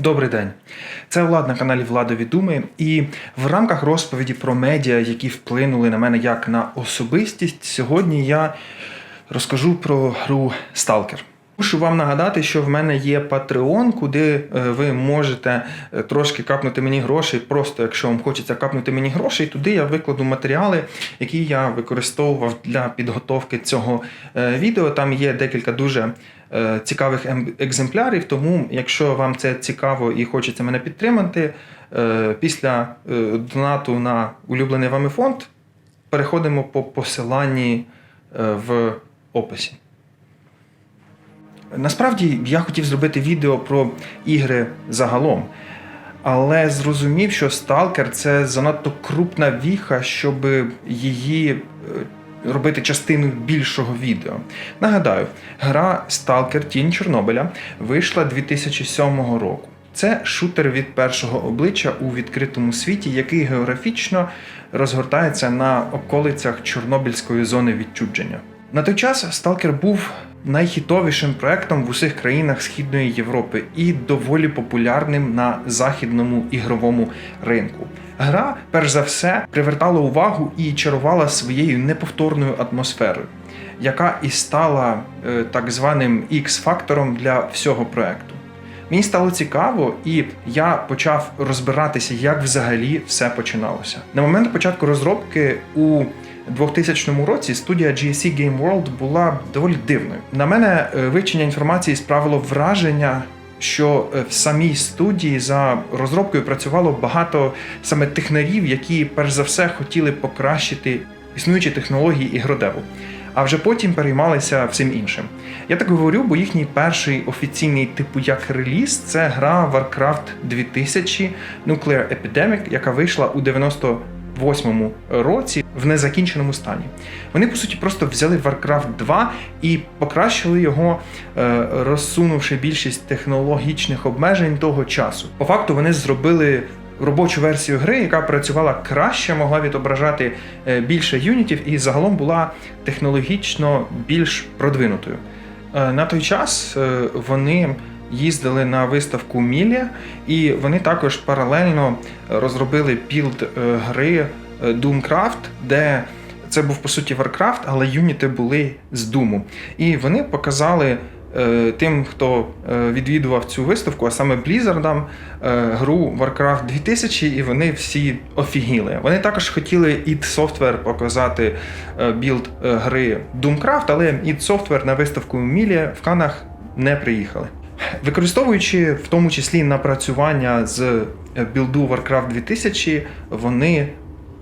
Добрий день. Це Влад на каналі Владові Думи. І в рамках розповіді про медіа, які вплинули на мене як на особистість, сьогодні я розкажу про гру Stalker. Мушу вам нагадати, що в мене є Patreon, куди е, ви можете е, трошки капнути мені грошей. Просто якщо вам хочеться капнути мені грошей, туди я викладу матеріали, які я використовував для підготовки цього е, відео. Там є декілька дуже цікавих ем- екземплярів. Тому, якщо вам це цікаво і хочеться мене підтримати, е, після е, донату на улюблений вами фонд переходимо по посиланні е, в описі. Насправді я хотів зробити відео про ігри загалом, але зрозумів, що Stalker це занадто крупна віха, щоб її е, робити частиною більшого відео. Нагадаю, гра Stalker Тінь Чорнобиля вийшла 2007 року. Це шутер від першого обличчя у відкритому світі, який географічно розгортається на околицях Чорнобильської зони відчудження. На той час Stalker був найхітовішим проектом в усіх країнах Східної Європи і доволі популярним на західному ігровому ринку. Гра, перш за все, привертала увагу і чарувала своєю неповторною атмосферою, яка і стала е, так званим X-фактором для всього проекту. Мені стало цікаво, і я почав розбиратися, як взагалі все починалося. На момент початку розробки у 2000 році студія GSC Game World була доволі дивною. На мене е, вивчення інформації справило враження. Що е, в самій студії за розробкою працювало багато саме технарів, які перш за все хотіли покращити існуючі технології ігродеву, а вже потім переймалися всім іншим. Я так говорю, бо їхній перший офіційний типу як реліз це гра Warcraft 2000 Nuclear Epidemic, яка вийшла у 98-му році в незакінченому стані. Вони по суті просто взяли Warcraft 2 і покращили його, е, розсунувши більшість технологічних обмежень того часу. По факту вони зробили. Робочу версію гри, яка працювала краще, могла відображати е, більше юнітів і загалом була технологічно більш продвинутою. Е, На той час вони їздили на виставку Мілія, і вони також паралельно розробили білд е, гри е, Doomcraft, де це був по суті Warcraft, але юніти були з Думу. І вони показали е, тим, хто е, відвідував цю виставку, а саме Blizzardам, е, гру Warcraft 2000, і вони всі офігіли. Вони також хотіли id Software показати е, білд е, гри Doomcraft, але id Software на виставку Мілія в Канах не приїхали. Використовуючи в тому числі напрацювання з е, білду Warcraft 2000, вони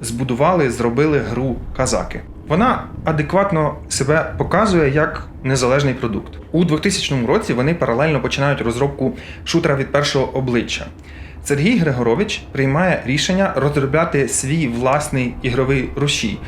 збудували, зробили гру Казаки. Вона адекватно себе показує як незалежний продукт. У 2000 році вони паралельно починають розробку шутера від першого обличчя. Сергій Григорович приймає рішення розробляти свій власний ігровий рушій.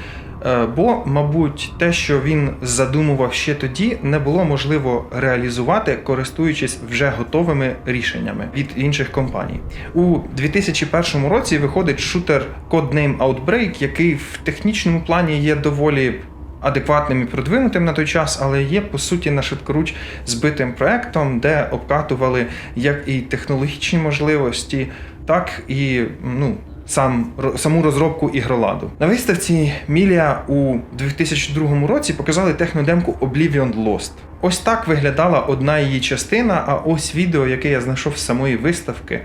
Е, Бо, мабуть, те, що він задумував ще тоді, не було можливо реалізувати, користуючись вже готовими рішеннями від інших компаній. У 2001 році виходить шутер Codename Outbreak, який в технічному плані є доволі адекватним і продвинутим на той час, але є по суті на швидкоруч збитим проектом, де обкатували як і технологічні можливості, так і ну. Сам саму розробку ігроладу на виставці Мілія у 2002 році показали технодемку Oblivion Lost. Ось так виглядала одна її частина. А ось відео, яке я знайшов з самої виставки.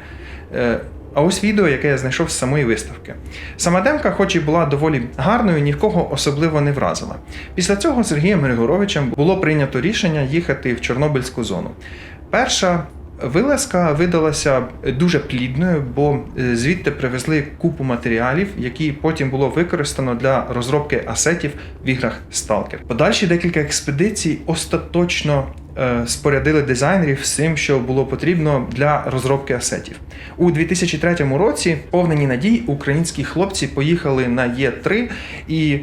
Е, А ось відео, яке я знайшов з самої виставки. Сама демка, хоч і була доволі гарною, нікого особливо не вразила. Після цього Сергієм Григоровичем було прийнято рішення їхати в Чорнобильську зону. Перша вилазка видалася дуже плідною, бо е, звідти привезли купу матеріалів, які потім було використано для розробки асетів в іграх Stalker. Подальші декілька експедицій остаточно е, спорядили дизайнерів з цим, що було потрібно для розробки асетів. У 2003 році, повнені надій, українські хлопці поїхали на Є3 і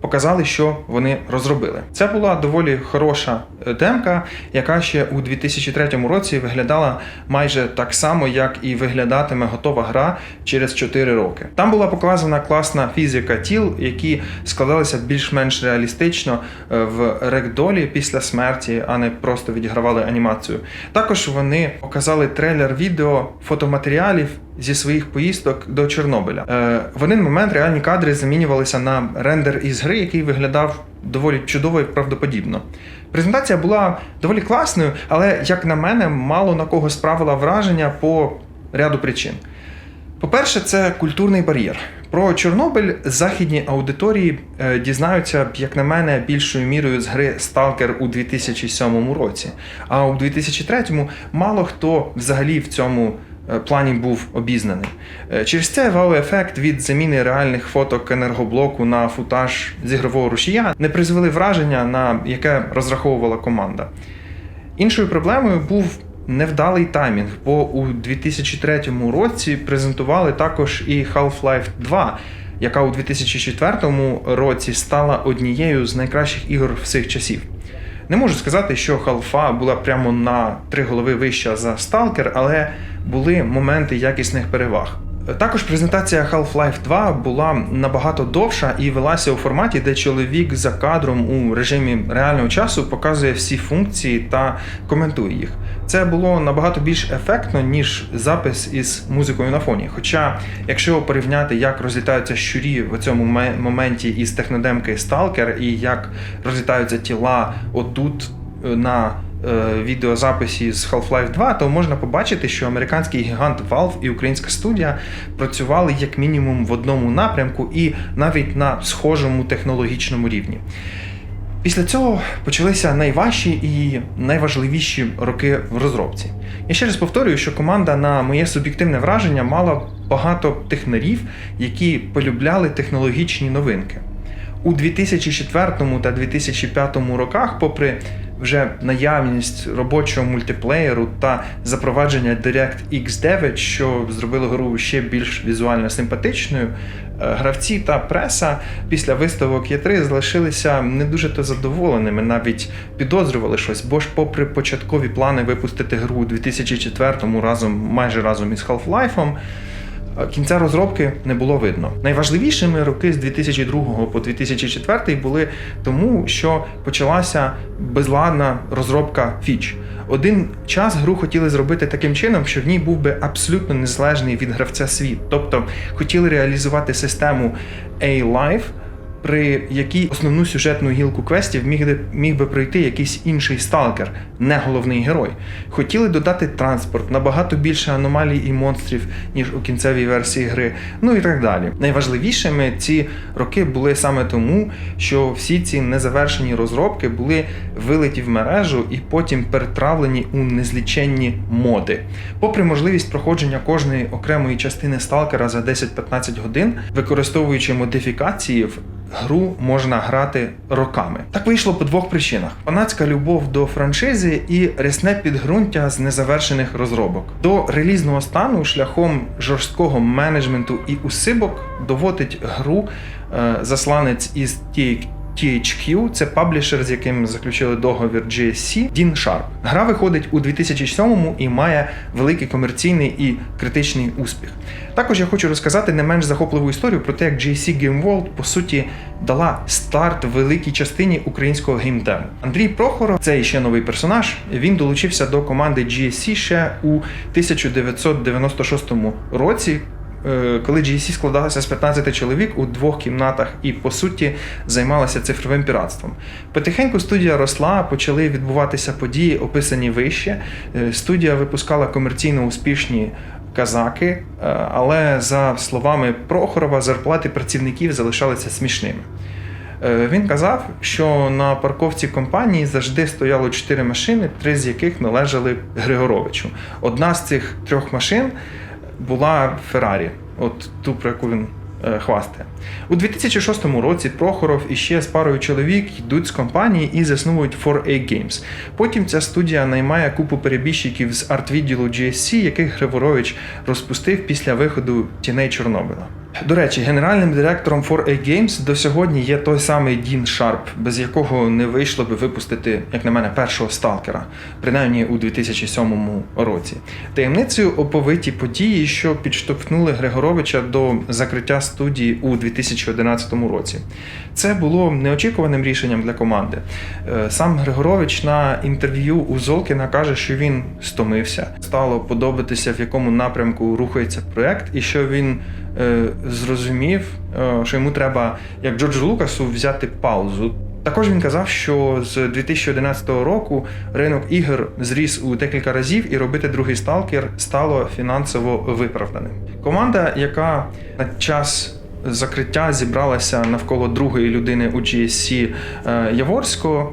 показали, що вони розробили. Це була доволі хороша е, демка, яка ще у 2003 році виглядала майже так само, як і виглядатиме готова гра через 4 роки. Там була показана класна фізика тіл, які складалися більш-менш реалістично е, в рекдолі після смерті, а не просто відігравали анімацію. Також вони показали трейлер відео фотоматеріалів зі своїх поїздок до Чорнобиля. Е, в один момент реальні кадри замінювалися на рендер із гри, який виглядав доволі чудово і правдоподібно. Презентація була доволі класною, але, як на мене, мало на кого справила враження по ряду причин. По-перше, це культурний бар'єр. Про Чорнобиль західні аудиторії е, дізнаються, як на мене, більшою мірою з гри Stalker у 2007 році. А у 2003 мало хто взагалі в цьому плані був обізнаний. Е, Через це вау-ефект від заміни реальних фоток енергоблоку на футаж з ігрового рушія не призвели враження, на яке розраховувала команда. Іншою проблемою був невдалий таймінг, бо у 2003 році презентували також і Half-Life 2, яка у 2004 році стала однією з найкращих ігор всіх часів. Не можу сказати, що Half була прямо на три голови вища за Stalker, але були моменти якісних переваг. Також презентація Half-Life 2 була набагато довша і велася у форматі, де чоловік за кадром у режимі реального часу показує всі функції та коментує їх. Це було набагато більш ефектно, ніж запис із музикою на фоні. Хоча, якщо порівняти, як розлітаються щурі в цьому моменті із технодемки Stalker і як розлітаються тіла отут е, на відеозаписі з Half-Life 2, то можна побачити, що американський гігант Valve і українська студія працювали як мінімум в одному напрямку і навіть на схожому технологічному рівні. Після цього почалися найважчі і найважливіші роки в розробці. Я ще раз повторюю, що команда, на моє суб'єктивне враження, мала багато технарів, які полюбляли технологічні новинки. У 2004 та 2005 роках, попри вже наявність робочого мультиплеєру та запровадження DirectX 9, що зробило гру ще більш візуально симпатичною, е, гравці та преса після виставок Є3 залишилися не дуже то задоволеними, навіть підозрювали щось, бо ж, попри початкові плани випустити гру у 2004 разом майже разом із Half-Life, Кінця розробки не було видно. Найважливішими роки з 2002 по 2004 були тому, що почалася безладна розробка фіч. Один час гру хотіли зробити таким чином, що в ній був би абсолютно незалежний від гравця світ. Тобто хотіли реалізувати систему A-Life, при якій основну сюжетну гілку квестів міг, міг би пройти якийсь інший сталкер, не головний герой. Хотіли додати транспорт, набагато більше аномалій і монстрів, ніж у кінцевій версії гри, ну і так далі. Найважливішими ці роки були саме тому, що всі ці незавершені розробки були вилиті в мережу і потім перетравлені у незліченні моди. Попри можливість проходження кожної окремої частини сталкера за 10-15 годин, використовуючи модифікації в гру можна грати роками. Так вийшло по двох причинах: фанатська любов до франшизи і рясне підґрунтя з незавершених розробок. До релізного стану шляхом жорсткого менеджменту і усибок доводить гру е, засланець із THQ THQ – це паблішер, з яким заключили договір GSC, Dean Sharp. Гра виходить у 2007 і має великий комерційний і критичний успіх. Також я хочу розказати не менш захопливу історію про те, як GSC Game World по суті дала старт великій частині українського геймдему. Андрій Прохоров, це ще новий персонаж. Він долучився до команди GSC ще у 1996 році. Е, Коли GSC складалася з 15 чоловік у двох кімнатах і по суті займалася цифровим піратством. Потихеньку студія росла, почали відбуватися події, описані вище. Е, Студія випускала комерційно успішні казаки, е, але за словами Прохорова, зарплати працівників залишалися смішними. Він казав, що на парковці компанії завжди стояло чотири машини, три з яких належали Григоровичу. Одна з цих трьох машин була Феррарі, от ту, про яку він е, хвастає. У 2006 році Прохоров і ще з парою чоловік йдуть з компанії і засновують 4A Games. Потім ця студія наймає купу перебіжчиків з арт-відділу GSC, яких Григорович розпустив після виходу тіней Чорнобиля. До речі, генеральним директором 4A Games до сьогодні є той самий Дін Шарп, без якого не вийшло би випустити, як на мене, першого сталкера, принаймні у 2007 році. Таємницею оповиті події, що підштовхнули Григоровича до закриття студії у 2011 році. Це було неочікуваним рішенням для команди. Е, Сам Григорович на інтерв'ю у Золкіна каже, що він стомився, стало подобатися, в якому напрямку рухається проект, і що він зрозумів, е, що йому треба, як Джорджу Лукасу, взяти паузу. Також він казав, що з 2011 року ринок ігор зріс у декілька разів, і робити другий сталкер стало фінансово виправданим. Команда, яка на час закриття зібралася навколо другої людини у GSC е, Яворського,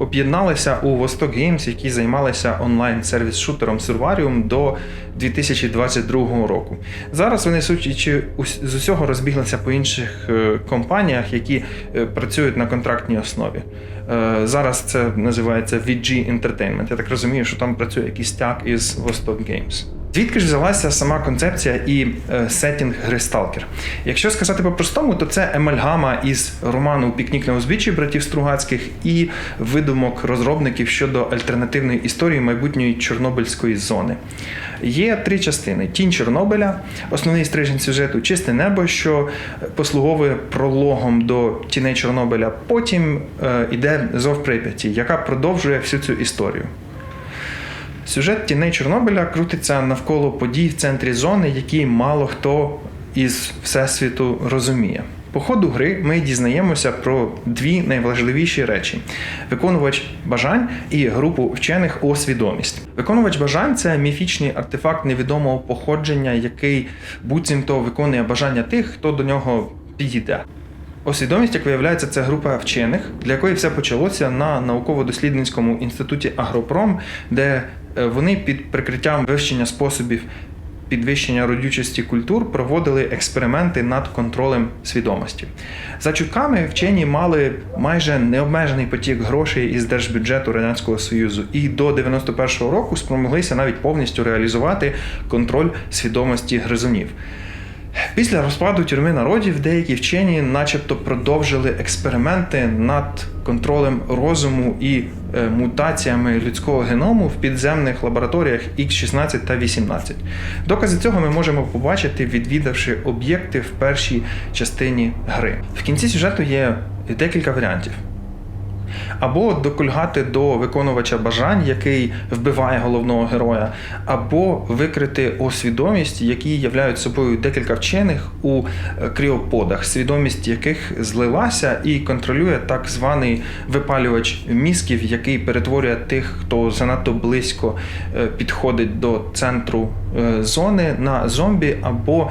об'єдналися у Vostok Games, які займалися онлайн-сервіс-шутером Survarium до 2022 року. Зараз вони, судячи з усього, розбіглися по інших е, компаніях, які е, працюють на контрактній основі. Е, Зараз це називається VG Entertainment. Я так розумію, що там працює якийсь тяг із Vostok Games. Звідки ж взялася сама концепція і е, сеттінг гри Stalker? Якщо сказати по-простому, то це емальгама із роману Пікнік на узбіччі братів Стругацьких і видумок розробників щодо альтернативної історії майбутньої Чорнобильської зони. Є три частини: Тінь Чорнобиля, основний стрижень сюжету, чисте небо, що послуговує прологом до тіней Чорнобиля. Потім е, іде Зов Прип'яті, яка продовжує всю цю історію. Сюжет тіней Чорнобиля крутиться навколо подій в центрі зони, які мало хто із всесвіту розуміє. По ходу гри ми дізнаємося про дві найважливіші речі: виконувач бажань і групу вчених о свідомість. Виконувач бажань це міфічний артефакт невідомого походження, який буцімто виконує бажання тих, хто до нього підійде. Освідомість, як виявляється, це група вчених, для якої все почалося на науково-дослідницькому інституті Агропром, де вони під прикриттям вивчення способів підвищення родючості культур проводили експерименти над контролем свідомості. За чутками вчені мали майже необмежений потік грошей із держбюджету Радянського Союзу і до 91-го року спромоглися навіть повністю реалізувати контроль свідомості гризунів. Після розпаду тюрми народів деякі вчені, начебто, продовжили експерименти над контролем розуму і е, мутаціями людського геному в підземних лабораторіях X16 та 18. Докази цього ми можемо побачити, відвідавши об'єкти в першій частині гри. В кінці сюжету є декілька варіантів. Або докульгати до виконувача бажань, який вбиває головного героя, або викрити освідомість, які являють собою декілька вчених у е, кріоподах, свідомість яких злилася і контролює так званий випалювач мізків, який перетворює тих, хто занадто близько е, підходить до центру е, зони на зомбі або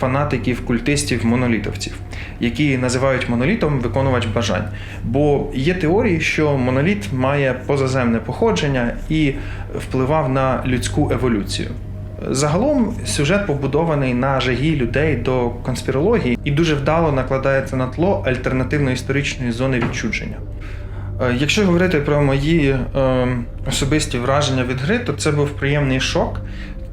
фанатиків, культистів, монолітовців, які називають монолітом виконувач бажань. Бо є теорії, що моноліт має позаземне походження і впливав на людську еволюцію. Загалом сюжет побудований на жагі людей до конспірології і дуже вдало накладається на тло альтернативно-історичної зони відчудження. Е, Якщо говорити про мої е, особисті враження від гри, то це був приємний шок,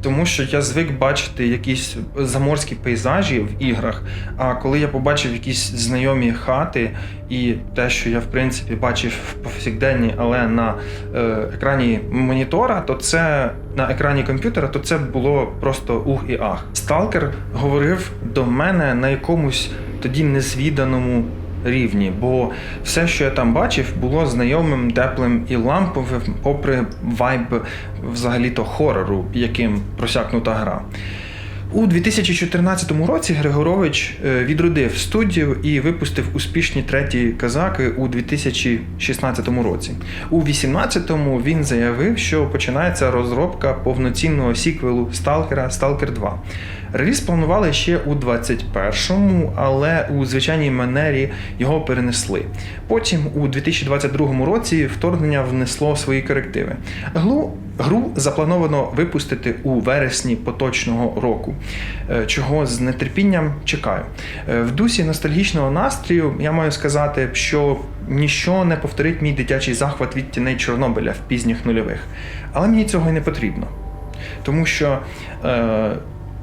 тому що я звик бачити якісь заморські пейзажі в іграх. А коли я побачив якісь знайомі хати і те, що я в принципі бачив в повсякденні, але на е, екрані монітора, то це на екрані комп'ютера, то це було просто ух і ах. Сталкер говорив до мене на якомусь тоді незвіданому рівні, бо все, що я там бачив, було знайомим, теплим і ламповим, попри вайб взагалі-то хорору, яким просякнута гра. У 2014 році Григорович е, відродив студію і випустив успішні треті казаки у 2016 році. У 2018 він заявив, що починається розробка повноцінного сіквелу Сталкера Сталкер 2. Реліз планували ще у 21-му, але у звичайній манері його перенесли. Потім у 2022 році вторгнення внесло свої корективи. Глу Гру заплановано випустити у вересні поточного року, е, чого з нетерпінням чекаю. Е, В дусі ностальгічного настрою я маю сказати, що ніщо не повторить мій дитячий захват від тіней Чорнобиля в пізніх нульових. Але мені цього і не потрібно. Тому що е,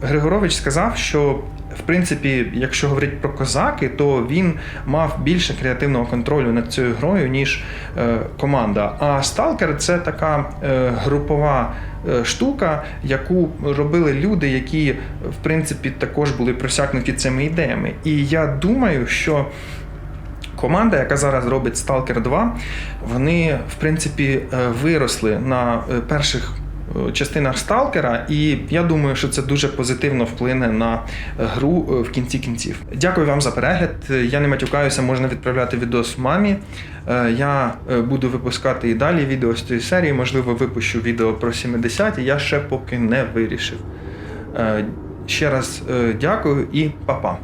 Григорович сказав, що в принципі, якщо говорити про козаки, то він мав більше креативного контролю над цією грою, ніж е, команда. А Сталкер це така е, групова е, штука, яку робили люди, які в принципі також були просякнуті цими ідеями. І я думаю, що. Команда, яка зараз робить Stalker 2, вони в принципі е, виросли на е, перших частинах Сталкера, і я думаю, що це дуже позитивно вплине на гру е, в кінці кінців. Дякую вам за перегляд. Я не матюкаюся, можна відправляти відос мамі. Е, Я е, буду випускати і далі відео з цієї серії. Можливо, випущу відео про 70 Я ще поки не вирішив. Ще раз дякую і па-па.